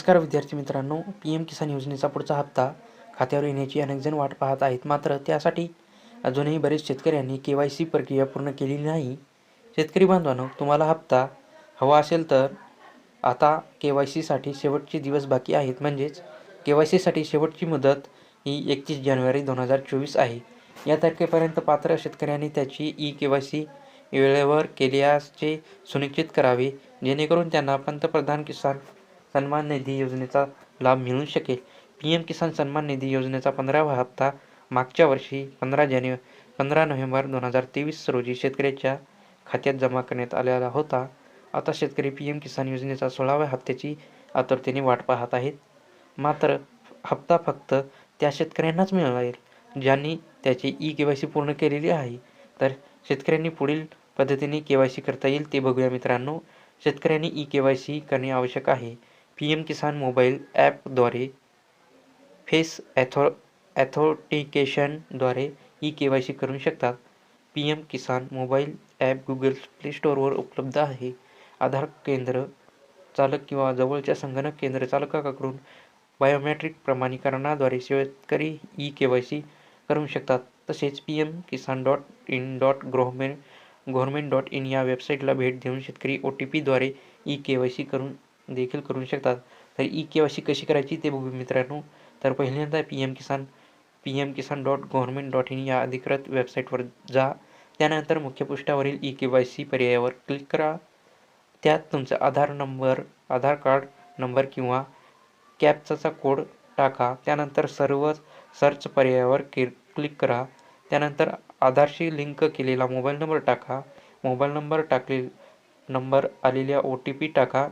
नमस्कार विद्यार्थी मित्रांनो पी एम किसान योजनेचा पुढचा हप्ता खात्यावर येण्याची अनेकजण वाट पाहत आहेत. मात्र त्यासाठी अजूनही बरेच शेतकऱ्यांनी के वाय सी प्रक्रिया पूर्ण केलेली नाही. शेतकरी बांधवांनो तुम्हाला हप्ता हवा असेल तर आता के वाय सीसाठी शेवटचे दिवस बाकी आहेत. म्हणजेच के वाय सीसाठी शेवटची मुदत ही एकतीस जानेवारी दोन हजार चोवीस आहे. या तारखेपर्यंत पात्र शेतकऱ्यांनी त्याची ई के वाय सी वेळेवर केल्याचे सुनिश्चित करावे जेणेकरून त्यांना पंतप्रधान किसान सन्मान निधी योजनेचा लाभ मिळू शकेल. पी एम किसान सन्मान निधी योजनेचा पंधरावा हप्ता मागच्या वर्षी पंधरा जानेवा पंधरा नोव्हेंबर दोन हजार तेवीस रोजी शेतकऱ्याच्या खात्यात जमा करण्यात आलेला होता. आता शेतकरी पी एम किसान योजनेचा सोळाव्या हप्त्याची आतुरतेने वाट पाहत आहेत. मात्र हप्ता फक्त त्या शेतकऱ्यांनाच मिळेल ज्यांनी त्याची ई के वाय सी पूर्ण केलेली आहे तर शेतकऱ्यांनी पुढील पद्धतीने के वाय सी करता येईल ते बघूया मित्रांनो. शेतकऱ्यांनी ई के वाय सी करणे आवश्यक आहे. पी एम किसान मोबाईल ॲपद्वारे फेस ॲथो ॲथोटिकेशनद्वारे ई के वाय सी करू शकतात P M Kisan mobile app Google Play स्टोअरवर उपलब्ध आहे. आधार केंद्र चालक किंवा जवळच्या संगणक केंद्र चालकाकडून बायोमेट्रिक प्रमाणीकरणाद्वारे शेतकरी ई के वाय सी करू शकतात. तसेच P M Kisan dot in dot government government dot in या वेबसाईटला भेट देऊन शेतकरी ओ टी पीद्वारे ई के वाय सी करून देखील करू शकतात. तर ई के वाय सी कशी करायची ते बघू मित्रांनो. तर पहिल्यांदा P M Kisan P M Kisan dot government dot in या अधिकृत वेबसाईटवर जा. त्यानंतर मुख्य पृष्ठावरील ई के वाय सी पर्यायावर क्लिक करा. त्यात तुमचा Aadhaar number Aadhaar card number किंवा कॅपचा कोड टाका. त्यानंतर सर्व सर्च पर्यायावर के क्लिक करा. त्यानंतर आधारशी लिंक केलेला मोबाईल नंबर टाका. मोबाईल नंबर टाकले नंबर आलेल्या ओ टी पी टाका.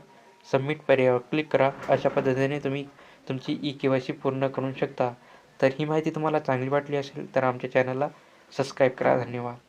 सबमिट पर्यायावर क्लिक करा. अशा पद्धतीने तुम्ही तुमची ई के वाय सी पूर्ण करू शकता. तर ही माहिती तुम्हाला चांगली वाटली असेल तर आमच्या चॅनलला सबस्क्राईब करा. धन्यवाद.